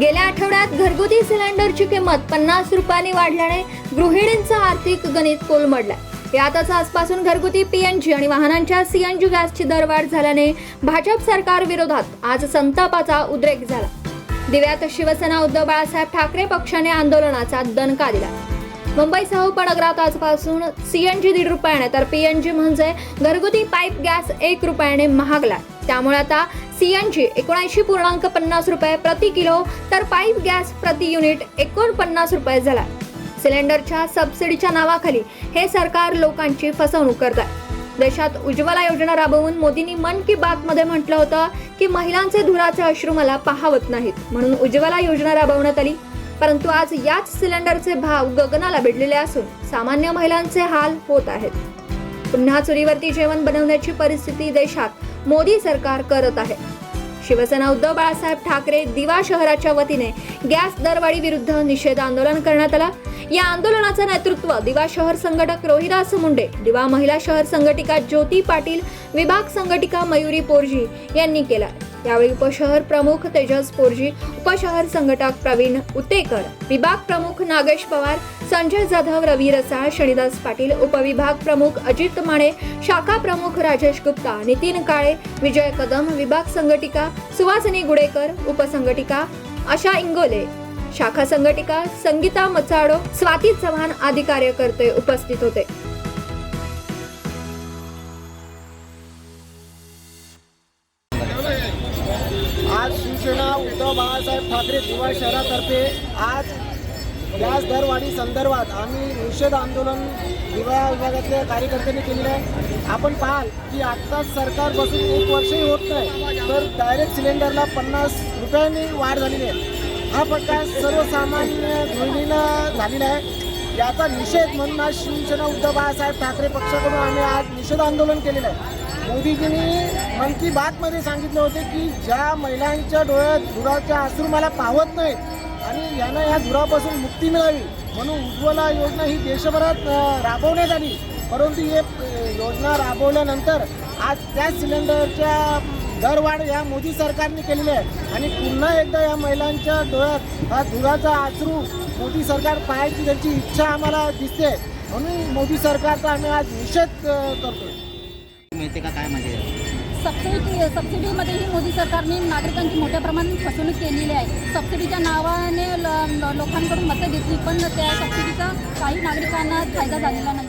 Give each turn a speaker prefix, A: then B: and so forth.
A: गेल्या आठवड्यात घरगुती सिलेंडरची किंमत पन्नास रुपयांनी वाढल्याने गृहिणींचं आर्थिक गणित कोलमडलंय. यातच आजपासून घरगुती पीएनजी आणि वाहनांच्या सीएनजी गॅसची दरवाढ झाल्याने भाजप सरकार विरोधात आज संतापाचा उद्रेक झाला. दिव्यात शिवसेना उद्धव बाळासाहेब ठाकरे पक्षाने आंदोलनाचा दणका दिला. मुंबईसह उपनगरात आजपासून सीएनजी दीड रुपयाने तर पीएनजी म्हणजे घरगुती पाईप गॅस एक रुपयाने महागला. त्यामुळे आता सीएनजी एकोणऐंशी पूर्णांक पन्नास रुपये प्रति किलो तर पाईप गॅस प्रति युनिट एकोणपन्नास रुपये झाला. सिलेंडरच्या सबसिडीच्या नावाखाली हे सरकार लोकांची फसवणूक करत आहे देशात उज्ज्वला योजना राबवून मोदींनी मन की बात मध्ये म्हटलं होतं की महिलांचे धुराचे अश्रू मला पाहावत नाहीत म्हणून उज्ज्वला योजना राबवण्यात आली. परंतु आज याच सिलेंडरचे भाव गगनाला भिडलेले असून सामान्य महिलांचे हाल होत आहेत. पुन्हा चुलीवरती जेवण बनवण्याची परिस्थिती देशात मोदी सरकार करत आहे. शिवसेना उद्धव बाळासाहेब ठाकरे दिवा शहराच्या वतीने गॅस दरवाढी विरुद्ध निषेध आंदोलन करण्यात आला. या आंदोलनाचं नेतृत्व दिवा शहर संघटक रोहिदास मुंडे दिवा महिला शहर संघटिका ज्योती पाटील विभाग संघटिका मयुरी पोरजी यांनी केला यावेळी उपशहर प्रमुख तेजस पोरजी उपशहर संघटक प्रवीण उतेकर विभाग प्रमुख नागेश पवार संजय जाधव रवी रसाळ शनिदास पाटील उपविभाग प्रमुख अजित माने शाखा प्रमुख राजेश गुप्ता नितीन काळे विजय कदम विभाग संघटिका सुवासिनी गुडेकर उपसंघटिका आशा इंगोले शाखा संघटिका संगीता मचाडो स्वाती चव्हाण आदी कार्यकर्ते उपस्थित होते.
B: शिवसेना उद्धव बाळासाहेब ठाकरे दिवा शहरातर्फे आज गॅस दरवाढी संदर्भात आम्ही निषेध आंदोलन दिवा विभागातल्या कार्यकर्त्यांनी केलेलं आहे. आपण पाहाल की आत्ताच सरकार बसून एक वर्षही होत नाही तर डायरेक्ट सिलेंडरला पन्नास रुपयांनी वाढ झालेली आहे. हा प्रकार सर्वसामान्य गृहिणीला झालेला आहे. याचा निषेध म्हणून आज शिवसेना उद्धव बाळासाहेब ठाकरे पक्षाकडून आम्ही आज निषेध आंदोलन केलेलं आहे. मोदीजींनी मन की बातमध्ये सांगितले होते की ज्या महिलांच्या डोळ्यात धुराच्या अश्रू मला पाहत नाहीत आणि यांना या धुरापासून मुक्ती मिळावी म्हणून उज्ज्वला योजना ही देशभरात राबवण्यात आली. परंतु हे योजना राबवल्यानंतर आज त्याच सिलेंडरच्या दरवाढ या मोदी सरकारने केलेली आहे. आणि पुन्हा एकदा या महिलांच्या डोळ्यात हा धुराचा अश्रू मोदी सरकार पाहायची त्यांची इच्छा आम्हाला दिसते. म्हणून मोदी सरकारचा आम्ही आज निषेध करतो आहे
C: मिळते का? काय म्हणजे
D: सबसिडी सबसिडीमध्येही मोदी सरकारने नागरिकांची मोठ्या प्रमाणात फसवणूक केलेली आहे. सबसिडीच्या नावाने ल- ल- लोकांकडून मतं घेतली पण त्या सबसिडीचा काही नागरिकांना फायदा झालेला नाही.